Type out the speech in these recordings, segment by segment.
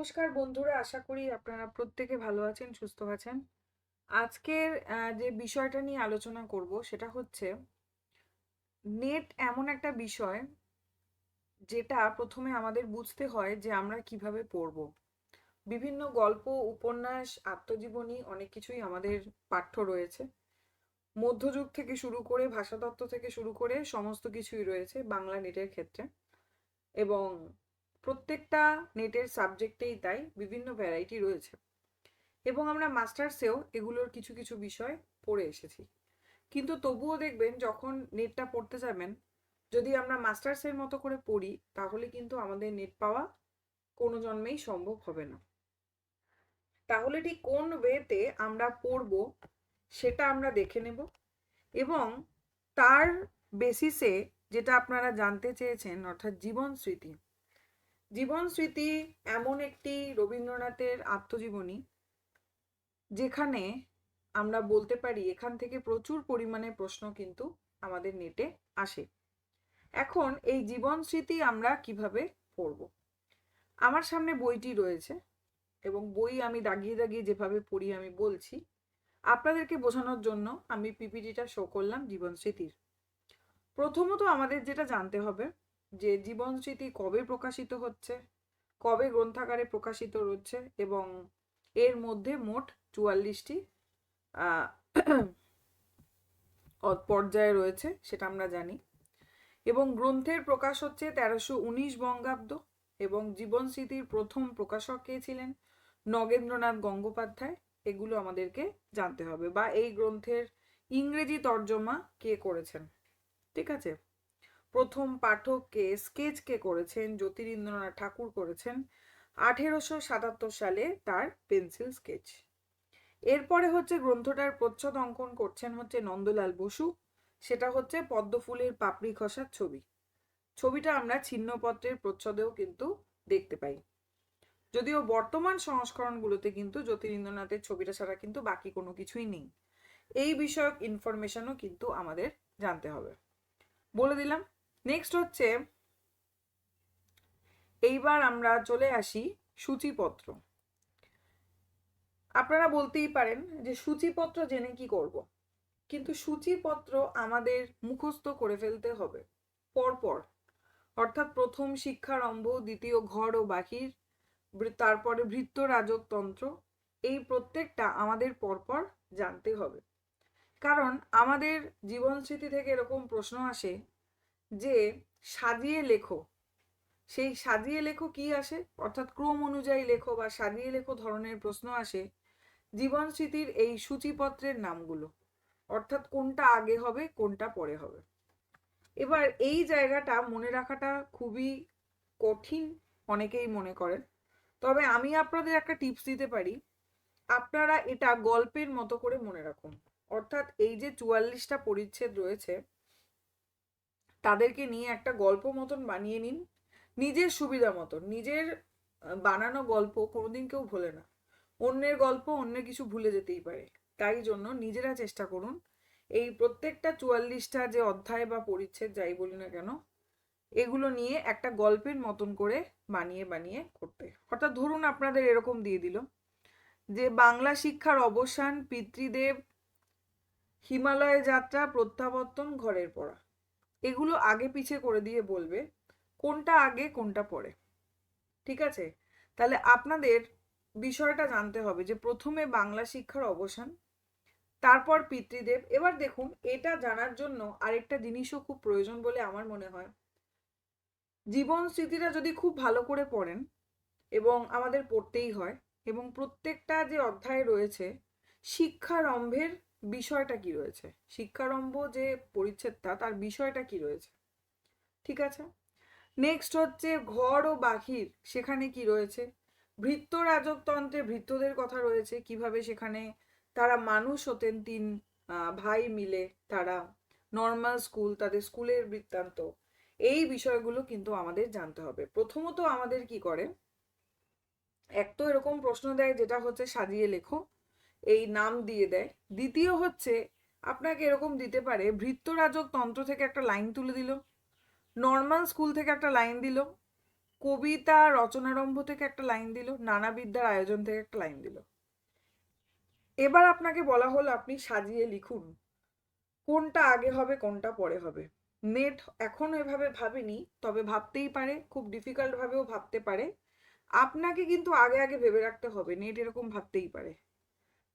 নমস্কার বন্ধুরা, আশা করি আপনারা প্রত্যেকে ভালো আছেন, সুস্থ আছেন। আজকের যে বিষয়টা নিয়ে আলোচনা করব সেটা হচ্ছে, নেট এমন একটা বিষয় যেটা প্রথমে আমাদের বুঝতে হয় যে আমরা কীভাবে পড়ব। বিভিন্ন গল্প, উপন্যাস, আত্মজীবনী, অনেক কিছুই আমাদের পাঠ্য রয়েছে। মধ্যযুগ থেকে শুরু করে, ভাষাতত্ত্ব থেকে শুরু করে সমস্ত কিছুই রয়েছে বাংলা নেটের ক্ষেত্রে। এবং প্রত্যেকটা নেটের সাবজেক্টেই তাই বিভিন্ন ভ্যারাইটি রয়েছে। এবং আমরা মাস্টার্সেও এগুলোর কিছু কিছু বিষয় পড়ে এসেছি। কিন্তু তবুও দেখবেন, যখন নেটটা পড়তে যাবেন, যদি আমরা মাস্টার্সের মতো করে পড়ি, তাহলে কিন্তু আমাদের নেট পাওয়া কোনো জন্মেই সম্ভব হবে না। তাহলে ঠিক কোন ওয়েতে আমরা পড়ব, সেটা আমরা দেখে নেব এবং তার বেসিসে যেটা আপনারা জানতে চেয়েছেন, অর্থাৎ জীবন স্মৃতি জীবন স্মৃতি এমন একটি রবীন্দ্রনাথের আত্মজীবনী যেখানে আমরা বলতে পারি এখান থেকে প্রচুর পরিমাণে প্রশ্ন কিন্তু আমাদের নেটে আসে। এখন এই জীবন স্মৃতি আমরা কীভাবে পড়ব? আমার সামনে বইটি রয়েছে এবং বই আমি দাগিয়ে দাগিয়ে যেভাবে পড়ি আমি বলছি, আপনাদেরকে বোঝানোর জন্য আমি পিপিটিটা শো করলাম জীবন স্মৃতির। প্রথমত আমাদের যেটা জানতে হবে যে জীবন স্মৃতি কবে প্রকাশিত হচ্ছে, কবে গ্রন্থাগারে প্রকাশিত হচ্ছে এবং এর মধ্যে মোট চুয়াল্লিশটি পর্যায়ে রয়েছে সেটা আমরা জানি। এবং গ্রন্থের প্রকাশ হচ্ছে তেরোশো উনিশ বঙ্গাব্দ এবং জীবন স্মৃতির প্রথম প্রকাশক কে ছিলেন? নগেন্দ্রনাথ গঙ্গোপাধ্যায়। এগুলো আমাদেরকে জানতে হবে বা এই গ্রন্থের ইংরেজি তর্জমা কে করেছেন। ঠিক আছে? প্রথম পাঠক কে স্কেচ কে করেছেন জ্যোতিরিন্দ্রনাথ ঠাকুর করেছেন আঠেরোশো সাতাত্তর সালে তার পেন্সিল স্কেচ। এরপরে হচ্ছে গ্রন্থটার প্রচ্ছদ অঙ্কন করছেন হচ্ছে নন্দলাল বসু, সেটা হচ্ছে পদ্মফুলের পাপড়ি খসার ছবি। ছবিটা আমরা ছিন্নপত্রের প্রচ্ছদেও কিন্তু দেখতে পাই। যদিও বর্তমান সংস্করণগুলোতে কিন্তু জ্যোতিরিন্দ্রনাথের ছবিটা ছাড়া কিন্তু বাকি কোনো কিছুই নেই। এই বিষয়ক ইনফরমেশনও কিন্তু আমাদের জানতে হবে। বলে দিলাম নেক্সট হচ্ছে, এইবার আমরা চলে আসি সূচিপত্র। আপনারা বলতেই পারেন যে সূচিপত্র জেনে কি করব। কিন্তু সূচিপত্র আমাদের মুখস্থ করে ফেলতে হবে। পরপর, অর্থাৎ প্রথম শিক্ষারম্ভ দ্বিতীয় ঘর ও বাহির তারপরে ভৃত্য রাজকতন্ত্র, এই প্রত্যেকটা আমাদের পরপর জানতে হবে। কারণ আমাদের জীবন স্মৃতি থেকে এরকম প্রশ্ন আসে যে সাজিয়ে লেখো। সেই সাজিয়ে লেখো কি আসে? অর্থাৎ ক্রম অনুযায়ী লেখো বা সাজিয়ে লেখো ধরনের প্রশ্ন আসে জীবন স্মৃতির এই সূচিপত্রের নামগুলো। অর্থাৎ কোনটা আগে হবে, কোনটা পরে হবে। এবার এই জায়গাটা মনে রাখাটা খুবই কঠিন অনেকেই মনে করেন। তবে আমি আপনাদের একটা টিপস দিতে পারি। আপনারা এটা গল্পের মতো করে মনে রাখুন। অর্থাৎ এই যে চুয়াল্লিশটা পরিচ্ছেদ রয়েছে তাদেরকে নিয়ে একটা গল্প মতন বানিয়ে নিন। নিজের সুবিধা মতন। নিজের বানানো গল্প কোনোদিন কেউ ভোলে না। অন্যের গল্প অন্য কিছু ভুলে যেতেই পারে। তাই জন্য নিজেরা চেষ্টা করুন। এই প্রত্যেকটা চুয়াল্লিশটা যে অধ্যায় বা পরিচ্ছেদ যাই বলি না কেন, এগুলো নিয়ে একটা গল্পের মতন করে বানিয়ে বানিয়ে করতে। অর্থাৎ ধরুন আপনাদের এরকম দিয়ে দিল যে, বাংলা শিক্ষার অবসান, পিতৃদেব, হিমালয় যাত্রা, প্রত্যাবর্তন, ঘরের পড়া। এগুলো আগে পিছে করে দিয়ে বলবে কোনটা আগে, কোনটা পরে। ঠিক আছে? তাহলে আপনাদের বিষয়টা জানতে হবে যে প্রথমে বাংলা শিক্ষার অবসান, তারপর পিতৃদেব। এবার দেখুন, এটা জানার জন্য আরেকটা জিনিসও খুব প্রয়োজন বলে আমার মনে হয়। জীবন স্মৃতিটা যদি খুব ভালো করে পড়েন, এবং আমাদের পড়তেই হয়, এবং প্রত্যেকটা যে অধ্যায় রয়েছে, শিক্ষারম্ভের বিষয়টা কি রয়েছে? শিক্ষারম্ভ যে পরিচ্ছেদটা, তার বিষয়টা কি রয়েছে? ঠিক আছে? নেক্সট হচ্ছে ঘর ও বাহির, সেখানে কি রয়েছে? ভৃত্য রাজকতন্ত্রে ভৃত্যদের কথা রয়েছে, কীভাবে সেখানে তারা মানুষ হতেন, তিন ভাই মিলে তারা নর্মাল স্কুল তাদের স্কুলের বৃত্তান্ত। এই বিষয়গুলো কিন্তু আমাদের জানতে হবে। প্রথমত আমাদের কি করে? এক তো এরকম প্রশ্ন দেয়, যেটা হচ্ছে সাজিয়ে লেখো। এই নাম দিয়ে দেয়। দ্বিতীয় হচ্ছে, আপনাকে এরকম দিতে পারে, ভৃত্যরাজক তন্ত্র থেকে একটা লাইন তুলে দিল, নর্মাল স্কুল থেকে একটা লাইন দিল, কবিতা রচনারম্ভ থেকে একটা লাইন দিল নানাবিদ্যার আয়োজন থেকে একটা লাইন দিল। এবার আপনাকে বলা হলো, আপনি সাজিয়ে লিখুন, কোনটা আগে হবে, কোনটা পরে হবে। নেট এখনও এভাবে ভাবেনি, তবে ভাবতেই পারে, খুব ডিফিকাল্টভাবেও ভাবতে পারে। আপনাকে কিন্তু আগে আগে ভেবে রাখতে হবে, নেট এরকম ভাবতেই পারে।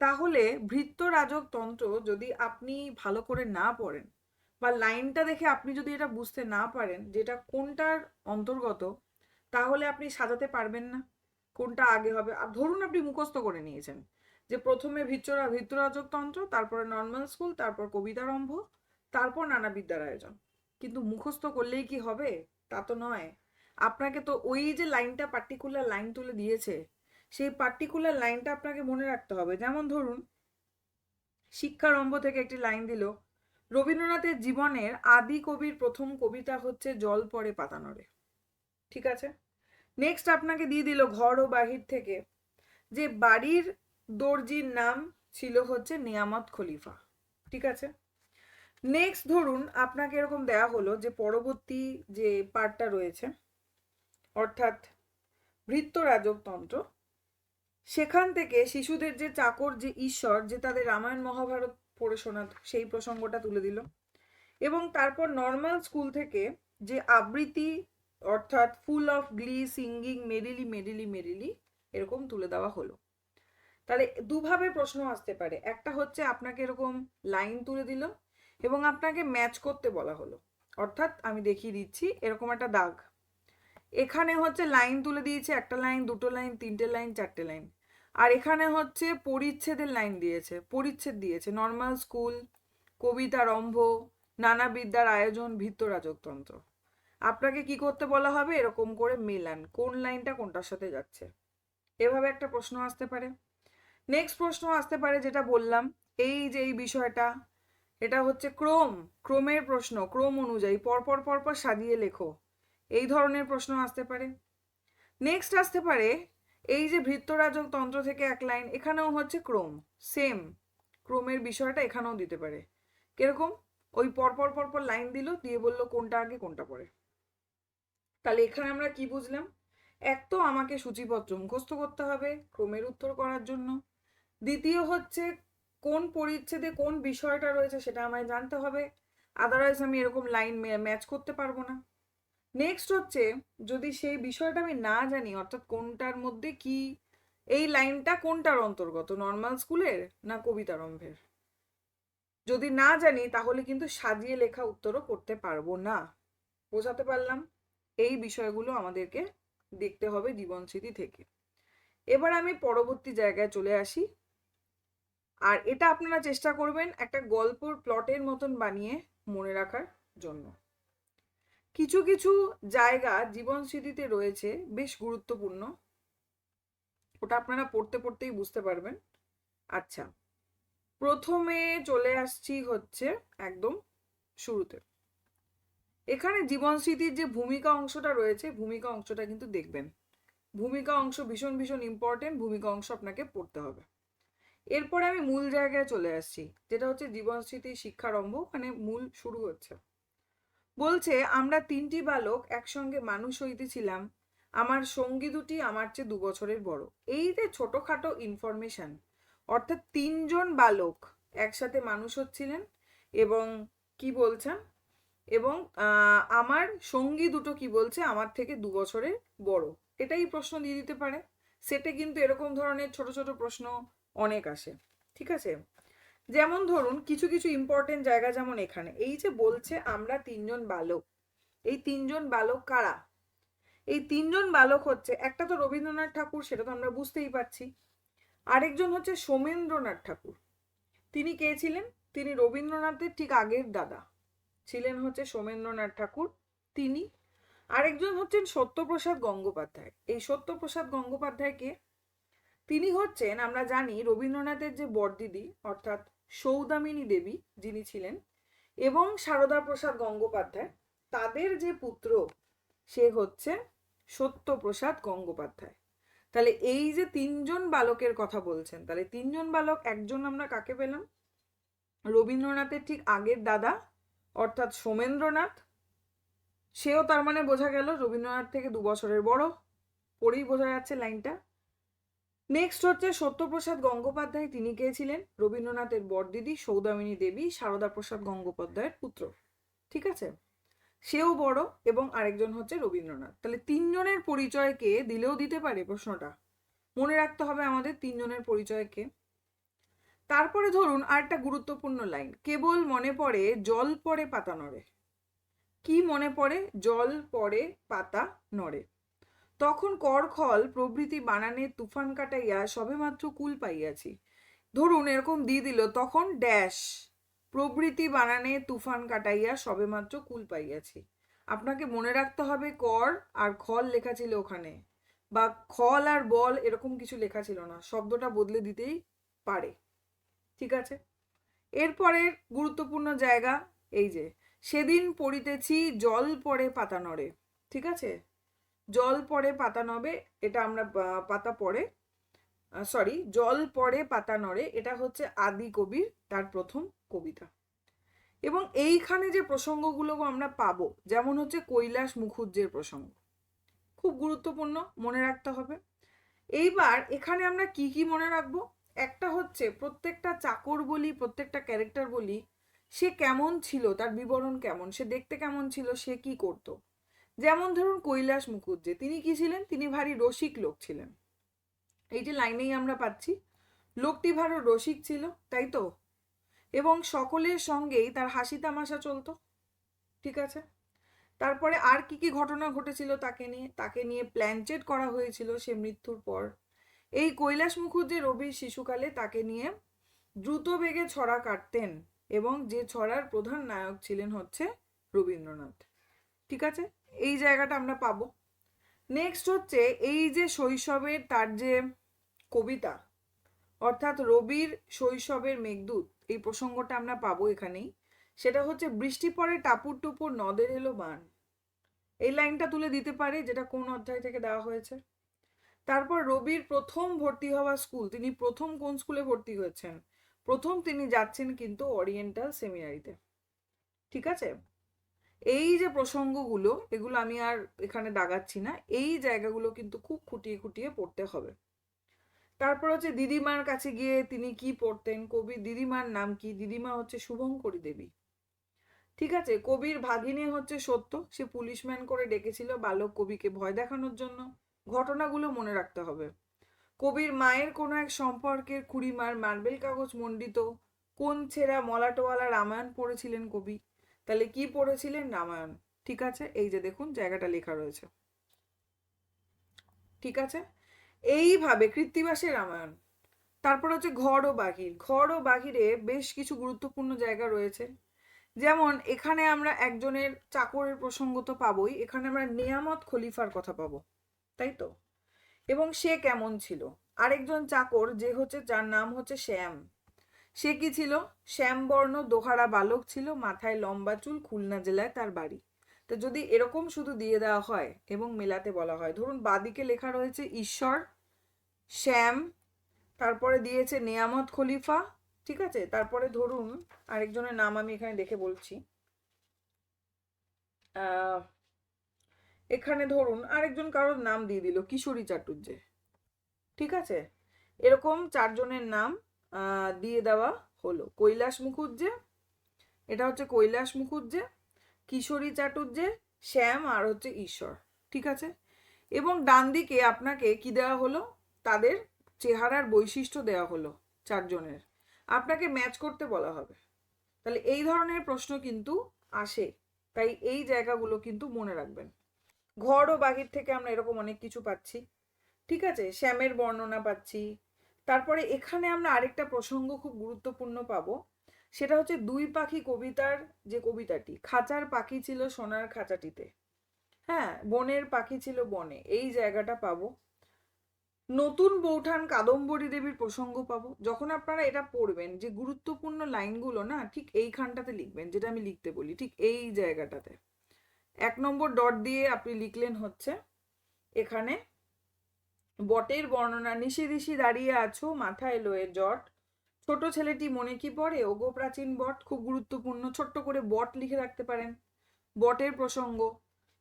তাহলে ভৃত্য রাজক তন্ত্র যদি আপনি ভালো করে না পড়েন বা লাইনটা দেখে আপনি যদি এটা বুঝতে না পারেন যেটা কোনটার অন্তর্গত, তাহলে আপনি সাজাতে পারবেন না। কোনটা আগে হবে? আর ধরুন আপনি মুখস্থ করে নিয়েছেন যে প্রথমে ভিত্তরা তন্ত্র, তারপরে নর্মাল স্কুল তারপর কবিতারম্ভ তারপর নানা বিদ্যার আয়োজন। কিন্তু মুখস্থ করলেই কি হবে? তা তো নয়। আপনাকে তো ওই যে লাইনটা পার্টিকুলার লাইন তুলে দিয়েছে সেই পার্টিকুলার লাইনটা আপনাকে মনে রাখতে হবে। যেমন ধরুন, শিক্ষারম্ভ থেকে একটি লাইন দিল, রবীন্দ্রনাথের জীবনের আদি কবির প্রথম কবিতা হচ্ছে জল পড়ে পাতা নড়ে ঠিক আছে? নেক্সট আপনাকে দিয়ে দিল ঘর ও বাহির থেকে, যে বাড়ির দর্জির নাম ছিল হচ্ছে নিয়ামত খলিফা। ঠিক আছে? নেক্সট ধরুন, আপনাকে এরকম দেয়া হলো যে পরবর্তী যে পার্টটা রয়েছে, অর্থাৎ ভৃত্য রাজকতন্ত্র সেখান থেকে শিশুদের যে চাকর, যে ঈশ্বর, যে তাদের রামায়ণ, মহাভারত পড়ে শোনাত সেই প্রসঙ্গটা তুলে দিল। এবং তারপর নর্মাল স্কুল থেকে যে আবৃত্তি, অর্থাৎ full of glee singing merrily merrily merrily এরকম তুলে দেওয়া হলো। তাহলে দুভাবে প্রশ্ন আসতে পারে। একটা হচ্ছে আপনাকে এরকম লাইন তুলে দিল এবং আপনাকে ম্যাচ করতে বলা হলো। অর্থাৎ আমি দেখিয়ে দিচ্ছি, এরকম একটা দাগ। এখানে হচ্ছে লাইন তুলে দিয়েছে একটা লাইন, দুটো লাইন, তিনটে লাইন, চারটে লাইন। আর এখানে হচ্ছে পরিচ্ছেদের লাইন দিয়েছে, পরিচ্ছেদ দিয়েছে। নর্মাল স্কুল কবিতা রম্ভ, নানা বিদ্যার আয়োজন ভিত্ত রাজকতন্ত্র আপনাকে কি করতে বলা হবে? এরকম করে মেলান। কোন লাইনটা কোনটার সাথে যাচ্ছে? এভাবে একটা প্রশ্ন আসতে পারে। নেক্সট প্রশ্ন আসতে পারে যেটা বললাম, এই যে এই বিষয়টা, এটা হচ্ছে ক্রম। ক্রমের প্রশ্ন, ক্রম অনুযায়ী পরপর পরপর সাজিয়ে লেখো। এই ধরনের প্রশ্ন আসতে পারে। নেক্সট আসতে পারে, এই যে ভৃত্যরাজক তন্ত্র থেকে এক লাইন, এখানেও হচ্ছে ক্রম সেম ক্রমের বিষয়টা এখানেও দিতে পারে। কীরকম? ওই পরপর পরপর লাইন দিল, দিয়ে বলল কোনটা আগে, কোনটা পরে। তাহলে এখানে আমরা কি বুঝলাম? এক তো আমাকে সূচিপত্র মুখস্থ করতে হবে ক্রমের উত্তর করার জন্য। দ্বিতীয় হচ্ছে, কোন পরিচ্ছেদে কোন বিষয়টা রয়েছে সেটা আমায় জানতে হবে। আদারওয়াইজ আমি এরকম লাইন ম্যাচ করতে পারব না। নেক্সট হচ্ছে, যদি সেই বিষয়টা আমি না জানি, অর্থাৎ কোনটার মধ্যে কি, এই লাইনটা কোনটার অন্তর্গত? নর্মাল স্কুলের না কবিতারম্ভের? যদি না জানি, তাহলে কিন্তু সাজিয়ে লেখা উত্তরও করতে পারব না। বোঝাতে পারলাম? এই বিষয়গুলো আমাদেরকে দেখতে হবে জীবনস্মৃতি থেকে। এবার আমি পরবর্তী জায়গায় চলে আসি। আর এটা আপনারা চেষ্টা করবেন একটা গল্পর প্লটের মতন বানিয়ে মনে রাখার জন্য। কিছু কিছু জায়গা জীবন স্মৃতিতে রয়েছে, বেশ গুরুত্বপূর্ণ। ওটা আপনারা পড়তে পড়তেই বুঝতে পারবেন। আচ্ছা প্রথমে চলে আসছি হচ্ছে একদম শুরুতে। এখানে জীবন স্মৃতির যে ভূমিকা অংশটা রয়েছে, ভূমিকা অংশটা কিন্তু দেখবেন। ভূমিকা অংশ ভীষণ ভীষণ ইম্পর্টেন্ট ভূমিকা অংশ আপনাকে পড়তে হবে। এরপরে আমি মূল জায়গায় চলে আসছি, যেটা হচ্ছে জীবন স্মৃতি শিক্ষারম্ভ মানে মূল শুরু হচ্ছে। বলছে, আমরা তিনটি বালক একসঙ্গে মানুষ হইতেছিলাম। আমার সঙ্গী দুটি আমার চেয়ে দু বছরের বড়। এই যে ছোটখাটো ইনফরমেশন অর্থাৎ তিনজন বালক একসাথে মানুষ হচ্ছিলেন এবং কি বলছেন? এবং আমার সঙ্গী দুটো কি বলছে? আমার থেকে দু বছরের বড়। এটাই প্রশ্ন দিয়ে দিতে পারে। সেটে কিন্তু এরকম ধরনের ছোট ছোট প্রশ্ন অনেক আসে। ঠিক আছে? যেমন ধরুন, কিছু কিছু ইম্পর্টেন্ট জায়গা যেমন এখানে, এই যে বলছে আমরা তিনজন বালক, এই তিনজন বালক কারা? এই তিনজন বালক হচ্ছে, একটা তো রবীন্দ্রনাথ ঠাকুর, সেটা তো আমরা বুঝতেই পারছি, আরেকজন হচ্ছে সোমেন্দ্রনাথ ঠাকুর, তিনি কে ছিলেন? তিনি রবীন্দ্রনাথের ঠিক আগের দাদা, ছিলেন হচ্ছে সোমেন্দ্রনাথ ঠাকুর, তিনি, আরেকজন হচ্ছেন সত্যপ্রসাদ গঙ্গোপাধ্যায়, এই সত্যপ্রসাদ গঙ্গোপাধ্যায়কে তিনি হচ্ছেন, আমরা জানি, রবীন্দ্রনাথের যে বরদিদি, অর্থাৎ সৌদামিনী দেবী যিনি ছিলেন এবং সারদা প্রসাদ গঙ্গোপাধ্যায়, তাদের যে পুত্র সে হচ্ছে সত্যপ্রসাদ গঙ্গোপাধ্যায়। তাহলে এই যে তিনজন বালকের কথা বলছেন, তাহলে তিনজন বালক, একজন আমরা কাকে পেলাম? রবীন্দ্রনাথের ঠিক আগের দাদা, অর্থাৎ সোমেন্দ্রনাথ। সেও তার মানে বোঝা গেল রবীন্দ্রনাথ থেকে দু বছরের বড় পড়েই বোঝা যাচ্ছে লাইনটা। নেক্সট হচ্ছে সত্যপ্রসাদ গঙ্গোপাধ্যায়। তিনি কে ছিলেন? রবীন্দ্রনাথের বড়দিদি সৌদামিনী দেবী সারদা প্রসাদ গঙ্গোপাধ্যায়ের পুত্র। ঠিক আছে? সেও বড় এবং আরেকজন হচ্ছে রবীন্দ্রনাথ। তাহলে তিনজনের পরিচয়কে দিলেও দিতে পারে প্রশ্নটা? মনে রাখতে হবে আমাদের তিনজনের পরিচয়কে তারপরে ধরুন আরেকটা গুরুত্বপূর্ণ লাইন। কেবল মনে পড়ে, জল পড়ে পাতা নড়ে। কি মনে পড়ে? জল পড়ে, পাতা নড়ে। তখন করখল প্রভৃতি বানানে তুফান কাটাইয়া সবেমাত্র কুল পাইয়াছি। ধরুন, এরকম দিয়ে দিল, তখন ড্যাশ, প্রভৃতি বানানে তুফান কাটাইয়া সবেমাত্র কুল পাইয়াছি। আপনাকে মনে রাখতে হবে, কর আর খল লেখা ছিল ওখানে, বা খল আর বল এরকম কিছু লেখা ছিল না, শব্দটা বদলে দিতেই পারে। ঠিক আছে? এরপরে গুরুত্বপূর্ণ জায়গা, এই যে, সেদিন পড়িতেছি জল পড়ে পাতা নড়ে ঠিক আছে? জল পরে পাতা নবে এটা আমরা পাতা পড়ে সরি জল পরে পাতা নড়ে, এটা হচ্ছে আদি কবির, তার প্রথম কবিতা। এবং এইখানে যে প্রসঙ্গগুলো আমরা পাবো, যেমন হচ্ছে কৈলাস মুখুজ্জের প্রসঙ্গ। খুব গুরুত্বপূর্ণ, মনে রাখতে হবে। এইবার এখানে আমরা কি কি মনে রাখব? একটা হচ্ছে প্রত্যেকটা চাকর বলি, প্রত্যেকটা ক্যারেক্টার বলি, সে কেমন ছিল, তার বিবরণ কেমন, সে দেখতে কেমন ছিল, সে কি করতো? যেমন ধরুন কৈলাস মুখুজ্জে, তিনি কি ছিলেন? তিনি ভারী রসিক লোক ছিলেন। এই যে লাইনেই আমরা পাচ্ছি, লোকটি ভারো রসিক ছিল, তাই তো? এবং সকলের সঙ্গেই তার হাসি তামাশা চলতো, ঠিক আছে? তারপরে আর কি কি ঘটনা ঘটেছিল তাকে নিয়ে? তাকে নিয়ে প্ল্যানচেট করা হয়েছিল সে মৃত্যুর পর। এই কৈলাস মুখুজ্জে রবির শিশুকালে তাকে নিয়ে দ্রুত বেগে ছড়া কাটতেন এবং যে ছড়ার প্রধান নায়ক ছিলেন হচ্ছে রবীন্দ্রনাথ, ঠিক আছে? এই জায়গাটা আমরা পাবো। নেক্সট হচ্ছে এই যে শৈশবের তার যে কবিতা, অর্থাৎ রবির শৈশবের মেঘদূত, এই প্রসঙ্গটা আমরা পাবো এখানেই। সেটা হচ্ছে, বৃষ্টি পরে টাপুর টুপুর, নদের এলো বান। এই লাইনটা তুলে দিতে পারে যেটা কোন অধ্যায় থেকে দেওয়া হয়েছে। তারপর, রবির প্রথম ভর্তি হওয়া স্কুল। তিনি প্রথম কোন স্কুলে ভর্তি হয়েছেন? প্রথম তিনি যাচ্ছেন কিন্তু ওরিয়েন্টাল সেমিনারিতে ঠিক আছে? এই যে প্রসঙ্গগুলো, এগুলো আমি আর এখানে দাগাচ্ছি না, এই জায়গাগুলো কিন্তু খুব খুঁটিয়ে খুঁটিয়ে পড়তে হবে। তারপর হচ্ছে দিদিমার কাছে গিয়ে তিনি কি পড়তেন? কবি দিদিমার নাম কি? দিদিমা হচ্ছে শুভঙ্করী দেবী। ঠিক আছে? কবির ভাগিনী হচ্ছে সত্য, সে পুলিশম্যান করে ডেকেছিল বালক কবিকে ভয় দেখানোর জন্য। ঘটনাগুলো মনে রাখতে হবে। কবির মায়ের কোনো এক সম্পর্কের কুড়িমার মার্বেল কাগজ মণ্ডিত, কোন ছেঁড়া মলাটোয়ালা রামায়ণ পড়েছিলেন কবি? তাহলে কি পড়েছিলেন রামায়ণ? ঠিক আছে, এই যে দেখুন জায়গাটা লেখা রয়েছে। ঠিক আছে? এইভাবে কৃত্তিবাসের রামায়ণ। তারপর হচ্ছে ঘর ও বাহির। ঘর ও বাহিরে বেশ কিছু গুরুত্বপূর্ণ জায়গা রয়েছে। যেমন এখানে আমরা একজনের চাকরের প্রসঙ্গ তো পাবোই, এখানে আমরা নিয়ামত খলিফার কথা পাবো, তাই তো? এবং সে কেমন ছিল? আরেকজন চাকর যে হচ্ছে, যার নাম হচ্ছে শ্যাম। সে কি ছিল? শ্যামবর্ণ দোহারা বালক ছিল, মাথায় লম্বা চুল, খুলনা জেলায় তার বাড়ি। তো যদি এরকম শুধু দিয়ে দেওয়া হয় এবং মেলাতে বলা হয়, ধরুন বাদিকে লেখা রয়েছে ঈশ্বর, শ্যাম, তারপরে দিয়েছে নেয়ামত খলিফা, ঠিক আছে? তারপরে ধরুন আরেকজনের নাম আমি এখানে দেখে বলছি। এখানে ধরুন আরেকজন কারোর নাম দিয়ে দিল, কিশোরী চাটুর্যে, ঠিক আছে? এরকম চারজনের নাম দিয়ে দেওয়া হলো। কৈলাস মুখুজ্জে, এটা হচ্ছে কৈলাস মুখুজ্জে, কিশোরী চাটুর্যে, শ্যাম আর হচ্ছে ঈশ্বর, ঠিক আছে? এবং ডান দিকে আপনাকে কি দেওয়া হলো? তাদের চেহারার বৈশিষ্ট্য দেওয়া হলো চারজনের। আপনাকে ম্যাচ করতে বলা হবে। তাহলে এই ধরনের প্রশ্ন কিন্তু আসে। তাই এই জায়গাগুলো কিন্তু মনে রাখবেন। ঘর ও বাহির থেকে আমরা এরকম অনেক কিছু পাচ্ছি। ঠিক আছে? শ্যামের বর্ণনা পাচ্ছি। তারপরে এখানে আমরা আরেকটা প্রসঙ্গ খুব গুরুত্বপূর্ণ পাবো। সেটা হচ্ছে দুই পাখি কবিতার যে কবিতাটি, খাঁচার পাখি ছিল সোনার খাঁচাটিতে। হ্যাঁ বনের পাখি ছিল বনে, এই জায়গাটা পাবো। নতুন বৌঠান কাদম্বরী দেবীর প্রসঙ্গ পাবো। যখন আপনারা এটা পড়বেন, যে গুরুত্বপূর্ণ লাইনগুলো না, ঠিক এইখানটাতে লিখবেন, যেটা আমি লিখতে বলি, ঠিক এই জায়গাটাতে। এক নম্বর ডট দিয়ে আপনি লিখলেন হচ্ছে, এখানে বটের বর্ণনা, নিশি দিশি দাঁড়িয়ে আছো, মাথায় লয়ে জট। ছোট ছেলেটি মনে কি পড়ে? ওগো প্রাচীন বট, খুব গুরুত্বপূর্ণ। ছোট্ট করে বট লিখে রাখতে পারেন। বটের প্রসঙ্গ।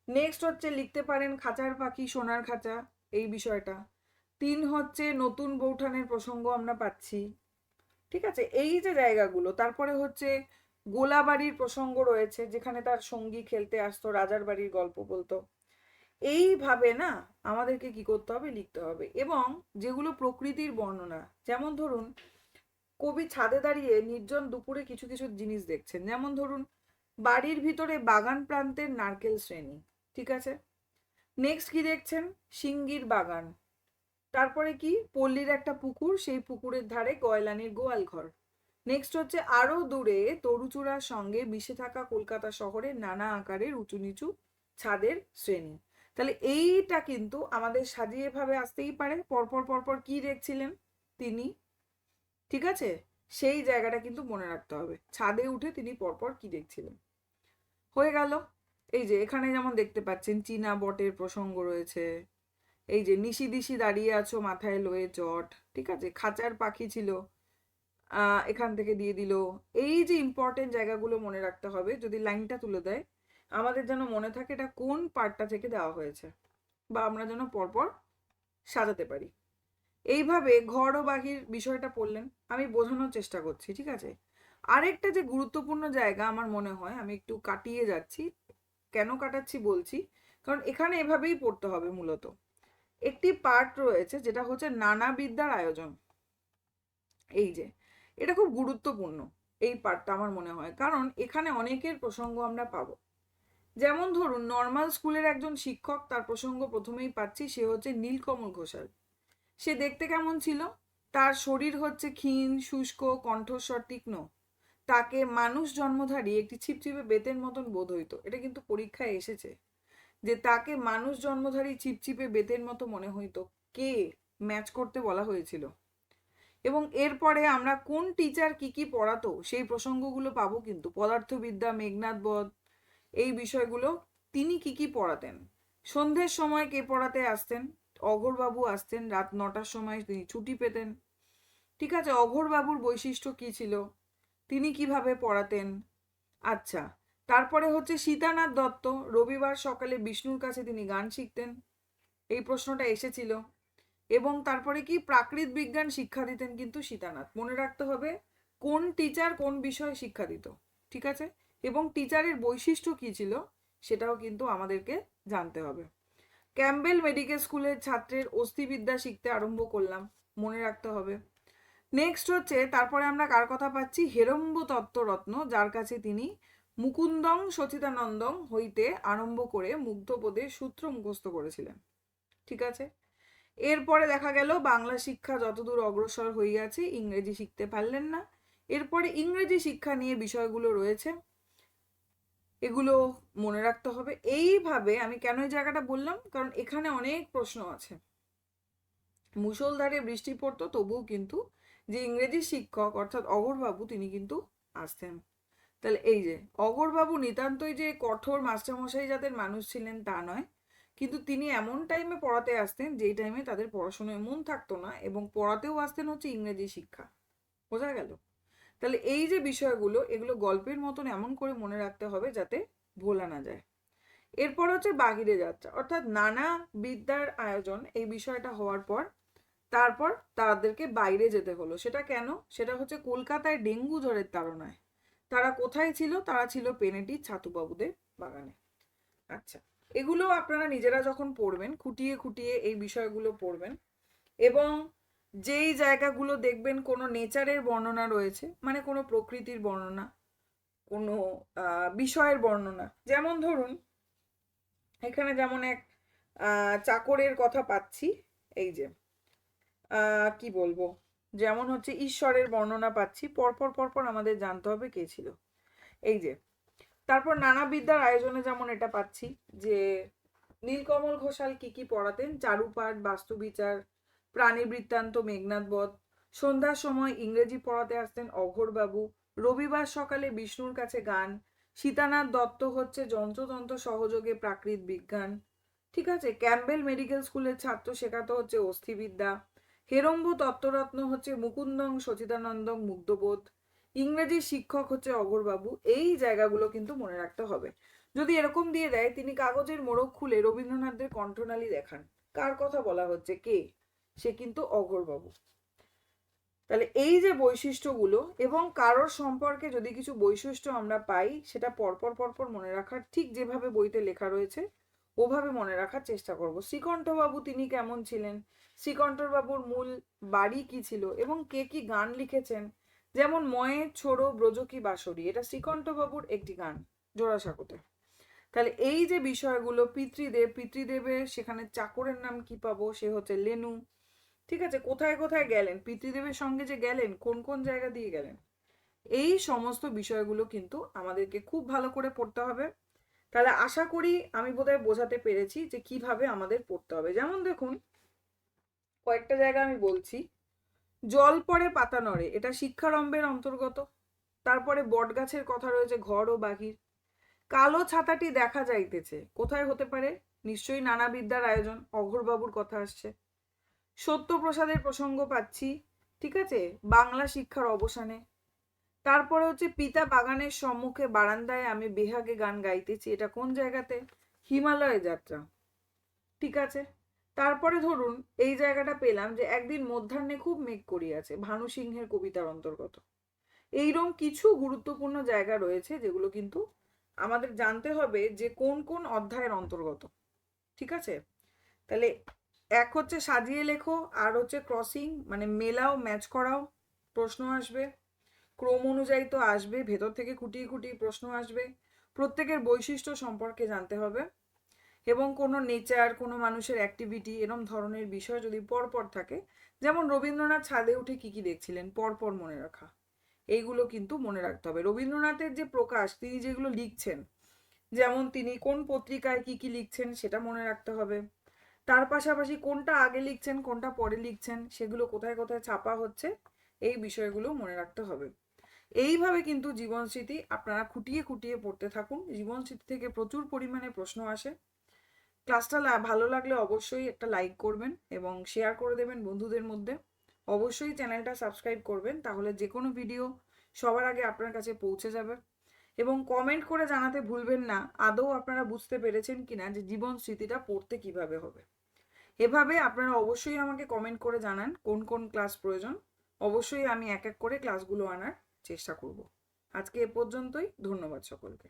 নেক্সট হচ্ছে লিখতে পারেন খাঁচার পাখি, সোনার খাঁচা, এই বিষয়টা। তিন হচ্ছে নতুন বৌঠানের প্রসঙ্গ আমরা পাচ্ছি। ঠিক আছে? এই যে জায়গাগুলো, তারপরে হচ্ছে গোলাবাড়ির প্রসঙ্গ রয়েছে, যেখানে তার সঙ্গী খেলতে আসতো, রাজার বাড়ির গল্প বলতো। এইভাবে না আমাদেরকে কি করতে হবে? লিখতে হবে। এবং যেগুলো প্রকৃতির বর্ণনা, যেমন ধরুন, কবি ছাদে দাঁড়িয়ে নির্জন দুপুরে কিছু কিছু জিনিস দেখছেন। যেমন ধরুন, বাড়ির ভিতরে বাগান প্রান্তের নারকেল শ্রেণি, ঠিক আছে? নেক্সট কি দেখছেন? সিঙ্গির বাগান। তারপরে কি? পল্লীর একটা পুকুর, সেই পুকুরের ধারে গয়লানির গোয়াল ঘর। নেক্সট হচ্ছে, আরও দূরে তরুচূড়ার সঙ্গে মিশে থাকা কলকাতা শহরের নানা আকারের উঁচু নিচু ছাদের শ্রেণি। তাহলে এইটা কিন্তু আমাদের সাজিয়ে ভাবে আসতেই পারে। পরপর পরপর কি দেখছিলেন তিনি? ঠিক আছে? সেই জায়গাটা কিন্তু মনে রাখতে হবে। ছাদে উঠে তিনি পরপর কি দেখছিলেন? হয়ে গেল। এই যে এখানে যেমন দেখতে পাচ্ছেন, চীনা বটের প্রসঙ্গ রয়েছে। এই যে নিশি দিশি দাঁড়িয়ে আছো, মাথায় লয়ে চট ঠিক আছে? খাঁচার পাখি ছিল এখান থেকে দিয়ে দিল। এই যে ইম্পর্টেন্ট জায়গাগুলো মনে রাখতে হবে, যদি লাইনটা তুলে দেয় আমাদের যেন মনে থাকে এটা কোন পার্টটা থেকে দেওয়া হয়েছে, বা আমরা যেন পরপর সাজাতে পারি। এইভাবে ঘর ও বাহির বিষয়টা পড়লেন, আমি বোঝানোর চেষ্টা করছি, ঠিক আছে? আরেকটা যে গুরুত্বপূর্ণ জায়গা আমার মনে হয়, আমি একটু কাটিয়ে যাচ্ছি, কেন কাটাচ্ছি বলছি, কারণ এখানে এভাবেই পড়তে হবে মূলত। একটি পার্ট রয়েছে যেটা হচ্ছে নানা বিদ্যার আয়োজন। এই যে, এটা খুব গুরুত্বপূর্ণ, এই পার্টটা আমার মনে হয়, কারণ এখানে অনেকের প্রসঙ্গ আমরা পাবো। যেমন ধরুন নর্মাল স্কুলের একজন শিক্ষক তার প্রসঙ্গ প্রথমেই পাচ্ছি, সে হচ্ছে নীলকমল ঘোষাল। সে দেখতে কেমন ছিল? তার শরীর হচ্ছে ক্ষীণ, শুষ্ক, কণ্ঠস্বর তীক্ষ্ণ। তাকে মানুষ জন্মধারী একটি ছিপছিপে বেতের মতন বোধ হইতো। এটা কিন্তু পরীক্ষায় এসেছে যে তাকে মানুষ জন্মধারী ছিপছিপে বেতের মতো মনে হইতো। কে? ম্যাচ করতে বলা হয়েছিল। এবং এরপরে আমরা কোন টিচার কি কি পড়াতো, সেই প্রসঙ্গগুলো পাবো কিন্তু। পদার্থবিদ্যা মেঘনাথ বধ এই বিষয়গুলো তিনি কি কি পড়াতেন? সন্ধ্যের সময় কে পড়াতে আসতেন? অঘোরবাবু আসতেন, রাত নটার সময় তিনি ছুটি পেতেন। ঠিক আছে, অঘোরবাবুর বৈশিষ্ট্য কি ছিল? তিনি কীভাবে পড়াতেন? আচ্ছা তারপরে হচ্ছে সীতানাথ দত্ত, রবিবার সকালে বিষ্ণুর কাছে তিনি গান শিখতেন। এই প্রশ্নটা এসেছিল। এবং তারপরে কি প্রাকৃত বিজ্ঞান শিক্ষা দিতেন কিন্তু সীতানাথ? মনে রাখতে হবে, কোন টিচার কোন বিষয়ে শিক্ষা দিত? ঠিক আছে এবং টিচারের বৈশিষ্ট্য কি ছিল সেটাও কিন্তু আমাদেরকে জানতে হবে। ক্যাম্বেল মেডিকেল স্কুলের ছাত্রের অস্থিবিদ্যা শিখতে আরম্ভ করলাম, মনে রাখতে হবে। নেক্সট হচ্ছে, তারপরে আমরা কার কথা পাচ্ছি? হেরম্ব তত্ত্বরত্ন, যার কাছে তিনি মুকুন্দং সচিতানন্দং হইতে আরম্ভ করে মুগ্ধপদের সূত্র মুখস্থ করেছিলেন। ঠিক আছে? এরপরে দেখা গেল, বাংলা শিক্ষা যতদূর অগ্রসর হইয়াছে, ইংরেজি শিখতে পারলেন না। এরপরে ইংরেজি শিক্ষা নিয়ে বিষয়গুলো রয়েছে। এগুলো মনে রাখতে হবে। এইভাবে আমি কেন এই জায়গাটা বললাম? কারণ এখানে অনেক প্রশ্ন আছে। মুষলধারে বৃষ্টি পড়তো, তবুও কিন্তু যে ইংরেজি শিক্ষক অর্থাৎ অগরবাবু, তিনি কিন্তু আসতেন। তাহলে এই যে, অগরবাবু নিতান্তই যে কঠোর মাস্টারমশাই জাতের মানুষ ছিলেন তা নয়, কিন্তু তিনি এমন টাইমে পড়াতে আসতেন, যেই টাইমে তাদের পড়াশোনায় মন থাকতো না এবং পড়াতেও আসতেন হচ্ছে ইংরেজি শিক্ষা। বোঝা গেল? তাহলে এই যে বিষয়গুলো, এগুলো গল্পের মতন এমন করে মনে রাখতে হবে যাতে ভোলা না যায়। এরপর হচ্ছে বাহিরে যাত্রা। অর্থাৎ নানা বিদ্যার আয়োজন এই বিষয়টা হওয়ার পর, তারপর তাদেরকে বাইরে যেতে হলো। সেটা কেন? সেটা হচ্ছে কলকাতায় ডেঙ্গু জ্বরের তাড়নায়। তারা কোথায় ছিল? তারা ছিল পেনেটি ছাতুবাবুদের বাগানে। আচ্ছা এগুলো আপনারা নিজেরা যখন পড়বেন, খুঁটিয়ে খুঁটিয়ে এই বিষয়গুলো পড়বেন এবং যেই জায়গাগুলো দেখবেন কোনো নেচারের বর্ণনা রয়েছে মানে কোনো প্রকৃতির বর্ণনা, কোনো বিষয়ের বর্ণনা। যেমন ধরুন, এখানে যেমন এক চাকরের কথা পাচ্ছি, এই যে কি বলব? যেমন হচ্ছে ঈশ্বরের বর্ণনা পাচ্ছি, পরপর পরপর আমাদের জানতে হবে কে ছিল। এই যে, তারপর নানা বিদ্যার আয়োজনে যেমন এটা পাচ্ছি, যে, নীলকমল ঘোষাল কি কি পড়াতেন? চারুপাঠ, বাস্তুবিচার প্রাণী বৃত্তান্ত মেঘনাথ বধ। সন্ধ্যার সময় ইংরেজি পড়াতে আসতেন অঘোরবাবু। রবিবার সকালে বিষ্ণুর কাছে গান। সীতানাথ দত্ত হচ্ছে যন্ত্রতন্ত্র সহযোগে প্রাকৃত বিজ্ঞান। ঠিক আছে ক্যাম্বেল মেডিকেল স্কুলের ছাত্র শেখাতে হচ্ছে অস্থিবিদ্যা। হেরম্ব তত্ত্বরত্ন হচ্ছে মুকুন্দং সচিদানন্দং মুগ্ধবোধ। ইংরেজি শিক্ষক হচ্ছে অগরবাবু এই জায়গাগুলো কিন্তু মনে রাখতে হবে। যদি এরকম দিয়ে দেয়, তিনি কাগজের মোড়ক খুলে রবীন্দ্রনাথদের কণ্ঠনালী দেখান। কার কথা বলা হচ্ছে? কে? সে কিন্তু অঘোরবাবু তাহলে এই যে বৈশিষ্ট্যগুলো এবং কারোর সম্পর্কে যদি কিছু বৈশিষ্ট্য আমরা পাই, সেটা পরপর পরপর মনে রাখার, ঠিক যেভাবে বইতে লেখা রয়েছে, ওভাবে মনে রাখার চেষ্টা করব। শ্রীকণ্ঠবাবু তিনি কেমন ছিলেন? শ্রীকণ্ঠবাবুর মূল বাড়ি কি ছিল এবং কে কি গান লিখেছেন? যেমন ময়ে ছোড়ো ব্রজকি বাসরি এটা শ্রীকণ্ঠবাবুর একটি গান, জোড়াসাঁকোতে। তাহলে এই যে বিষয়গুলো, পিতৃদেব, পিতৃদেবের সেখানে চাকরের নাম কি পাবো? সে হচ্ছে লেনু। ঠিক আছে, কোথায় কোথায় গেলেন? পিতৃদেবের সঙ্গে যে গেলেন, কোন কোন জায়গা দিয়ে গেলেন? এই সমস্ত বিষয়গুলো কিন্তু আমাদেরকে খুব ভালো করে পড়তে হবে। তাহলে আশা করি আমি বোধহয় বোঝাতে পেরেছি যে কীভাবে আমাদের পড়তে হবে। যেমন দেখুন, কয়েকটা জায়গা আমি বলছি। জল পড়ে পাতা নড়ে, এটা শিক্ষারম্ভের অন্তর্গত। তারপরে বটগাছের কথা রয়েছে, ঘর ও বাহির। কালো ছাতাটি দেখা যাইতেছে। কোথায় হতে পারে? নিশ্চয়ই নানা বিদ্যার আয়োজন। অঘোরবাবুর কথা আসছে। সত্যপ্রসাদের প্রসঙ্গ পাচ্ছি, ঠিক আছে? বাংলা শিক্ষার অবসানে। তারপরে হচ্ছে পিতা বাগানের সম্মুখে বারান্দায় আমি বেহাগে গান গাইতেছি। এটা কোন জায়গাতে? হিমালয় যাত্রা। ঠিক আছে? তারপরে ধরুন, এই জায়গাটা পেলাম যে একদিন মধ্যাহ্নে খুব মেঘ করিয়াছে, ভানু সিংহের কবিতার অন্তর্গত। এইরকম কিছু গুরুত্বপূর্ণ জায়গা রয়েছে যেগুলো কিন্তু আমাদের জানতে হবে যে কোন কোন অধ্যায়ের অন্তর্গত। ঠিক আছে? তাহলে এক হচ্ছে সাজিয়ে লেখো, আর হচ্ছে ক্রসিং মানে মেলাও ম্যাচ করাও, প্রশ্ন আসবে। ক্রম অনুযায়ী তো আসবে, ভেতর থেকে খুঁটিয়ে খুঁটিয়ে প্রশ্ন আসবে। প্রত্যেকের বৈশিষ্ট্য সম্পর্কে জানতে হবে। এবং কোনো নেচার, কোনো মানুষের অ্যাক্টিভিটি এরম ধরনের বিষয় যদি পরপর থাকে, যেমন রবীন্দ্রনাথ ছাদে উঠে কি কি দেখছিলেন, পরপর মনে রাখা। এইগুলো কিন্তু মনে রাখতে হবে। রবীন্দ্রনাথের যে প্রকাশ, তিনি যেগুলো লিখছেন, যেমন তিনি কোন পত্রিকায় কি কি লিখছেন, সেটা মনে রাখতে হবে। তার পাশাপাশি কোনটা আগে লিখছেন, কোনটা পরে লিখছেন, সেগুলো কোথায় কোথায় ছাপা হচ্ছে, এই বিষয়গুলো মনে রাখতে হবে। এইভাবে কিন্তু জীবন স্মৃতি আপনারা খুঁটিয়ে খুঁটিয়ে পড়তে থাকুন। জীবন স্মৃতি থেকে প্রচুর পরিমাণে প্রশ্ন আসে। ক্লাসটা ভালো লাগলে অবশ্যই একটা লাইক করবেন এবং শেয়ার করে দেবেন বন্ধুদের মধ্যে। অবশ্যই চ্যানেলটা সাবস্ক্রাইব করবেন, তাহলে যে কোনো ভিডিও সবার আগে আপনার কাছে পৌঁছে যাবে। এবং কমেন্ট করে জানাতে ভুলবেন না, আদৌ আপনারা বুঝতে পেরেছেন কিনা যে জীবন স্মৃতিটা পড়তে কীভাবে হবে। এভাবে আপনারা অবশ্যই আমাকে কমেন্ট করে জানান কোন কোন ক্লাস প্রয়োজন। অবশ্যই আমি এক এক করে ক্লাসগুলো আনার চেষ্টা করব। আজকে এ পর্যন্তই, ধন্যবাদ সকলকে।